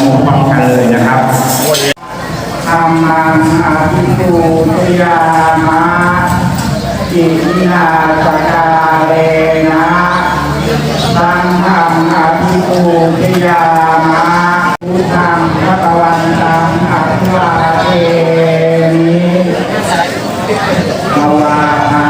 โมพร้อมกันเลยนะครับธรรมังอาภิปูชยามะจิตินาสกาเลนะสังฆังอาภิปูชยามะพุทธังพระตวันตังอัควาเทมิภาวะหา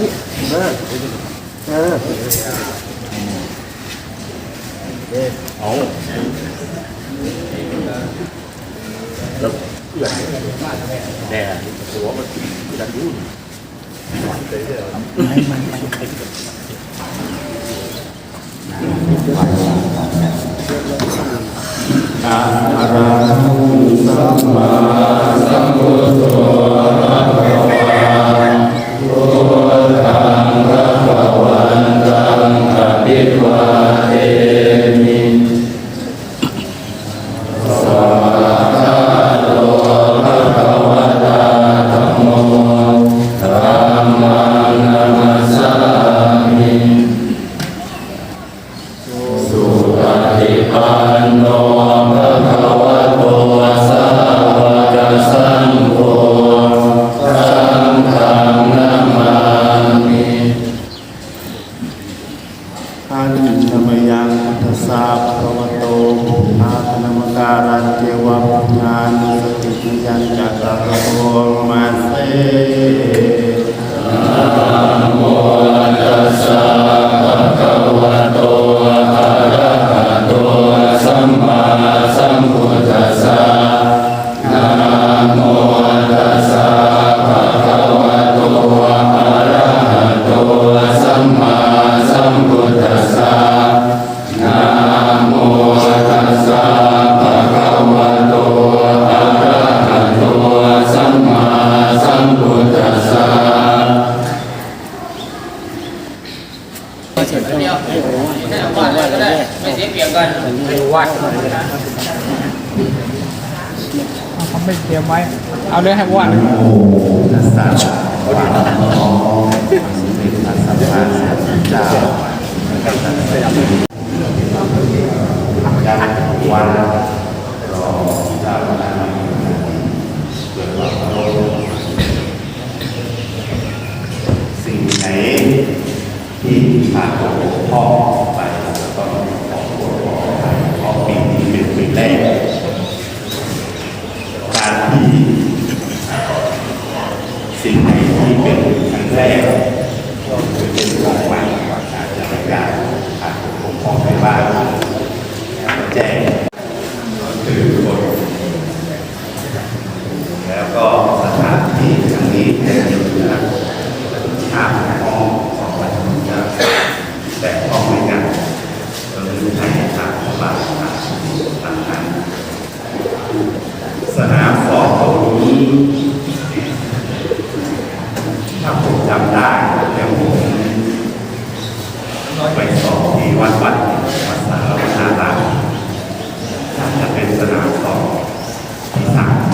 Đúng. Nè, của mình đánh đuôi. Mày mày mày. Arahato Samma วัดเขาไม่เตรียมไว้ เอาเลยให้วันตัสสะภะคะวะโตตัสสะภะคะวะเจ้าการวันรอเจ้านาเกิดวามเคาสิ่งไหน ที่ขาดตกบกพร่อไปแล้วก็ขอโทษขออภัยเพราะปีนี้เป็นปีแรกการที่สิ่งไหนที่เป็นครั้งแรกก็คือเป็นของใหม่อาจจะมีการขาดตกบกพร่องไปบ้างแจ้งถือกฎแล้วก็สถานที่ครั้งนี้แทนอยู่นะห้าห้องสองวันนะแต่ห้องไม่กันก็คือให้ทางของเราต่างๆสนามสอบตรงนี้ ถ้าผมจำได้แล้วผมไปสอบที่วัดวัดวัดสารวัฒนารามน่าจะเป็นสนามสอบที่สาม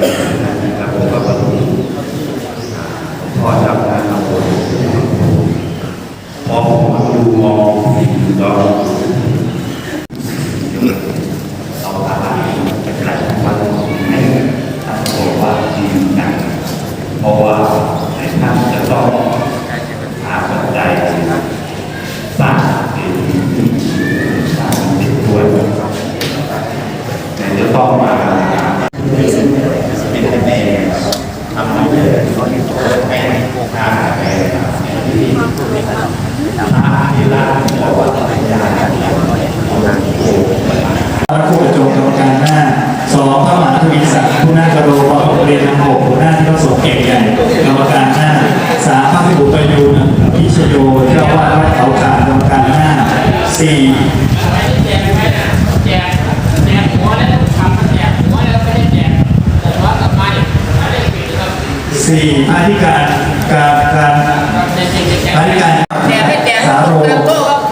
นะครับผมก็วันนี้พอจับงานทำบุญมองดูมองดูตอนเอาตาไปกระจายวันให้ท่านบอกว่าดีนะเพราะว่าในท่านจะต้องหาปัจจัยสร้างเองสร้างติดด้วยแต่จะต้อง สี่สี่อธิการการการอธิการสาโร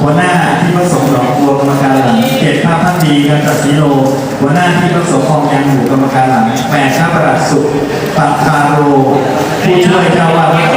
หัวหน้าที่ผสมหลอกบัวกรรมการหลังเกตภาพพักดีการตัดสีโลหัวหน้าที่ผสมคองยังหมู่กรรมการหลังแปดข้าประหลัดสุขปัตตาโรผู้ช่วยเจ้าวาด